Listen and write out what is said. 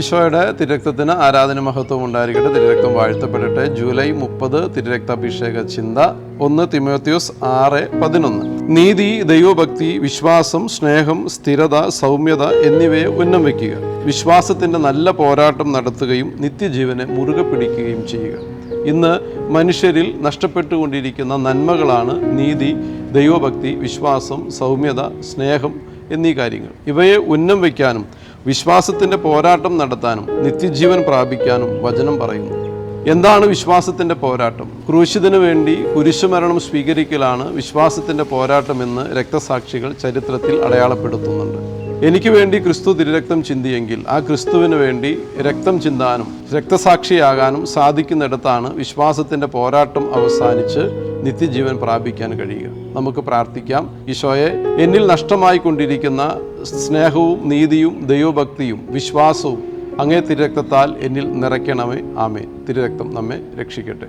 ഈശോയുടെ തിരക്തത്തിന് ആരാധന മഹത്വം ഉണ്ടായിരിക്കട്ടെ. തിരക്തം വാഴ്ത്തപ്പെടട്ടെ. ജൂലൈ മുപ്പത് തിരക്താഭിഷേക ചിന്ത ഒന്ന് തിമോത്യോസ് ആറ് പതിനൊന്ന്. നീതി ദൈവഭക്തി വിശ്വാസം സ്നേഹം സ്ഥിരത സൗമ്യത എന്നിവയെ ഉന്നം വയ്ക്കുക. വിശ്വാസത്തിന്റെ നല്ല പോരാട്ടം നടത്തുകയും നിത്യജീവനെ മുറുകെ പിടിക്കുകയും ചെയ്യുക. ഇന്ന് മനുഷ്യരിൽ നഷ്ടപ്പെട്ടുകൊണ്ടിരിക്കുന്ന നന്മകളാണ് നീതി ദൈവഭക്തി വിശ്വാസം സൗമ്യത സ്നേഹം എന്നീ കാര്യങ്ങൾ. ഇവയെ ഉന്നം വയ്ക്കാനും വിശ്വാസത്തിന്റെ പോരാട്ടം നടത്താനും നിത്യജീവൻ പ്രാപിക്കാനും വചനം പറയുന്നു. എന്താണ് വിശ്വാസത്തിന്റെ പോരാട്ടം? ക്രൂശിതന് വേണ്ടി കുരിശുമരണം സ്വീകരിക്കലാണ് വിശ്വാസത്തിന്റെ പോരാട്ടമെന്ന് രക്തസാക്ഷികൾ ചരിത്രത്തിൽ അടയാളപ്പെടുത്തുന്നുണ്ട്. എനിക്ക് വേണ്ടി ക്രിസ്തു തിരുരക്തം ചിന്തിയെങ്കിൽ ആ ക്രിസ്തുവിന് വേണ്ടി രക്തം ചിന്താനും രക്തസാക്ഷിയാകാനും സാധിക്കുന്നിടത്താണ് വിശ്വാസത്തിന്റെ പോരാട്ടം അവസാനിച്ച് നിത്യജീവൻ പ്രാപിക്കാൻ കഴിയുക. നമുക്ക് പ്രാർത്ഥിക്കാം. ഈശോയെ എന്നിൽ നഷ്ടമായി കൊണ്ടിരിക്കുന്ന സ്നേഹവും നീതിയും ദൈവഭക്തിയും വിശ്വാസവും അങ്ങേ തിരുരക്തത്താൽ എന്നിൽ നിറയ്ക്കണമേ. ആമേ തിരുരക്തം നമ്മെ രക്ഷിക്കട്ടെ.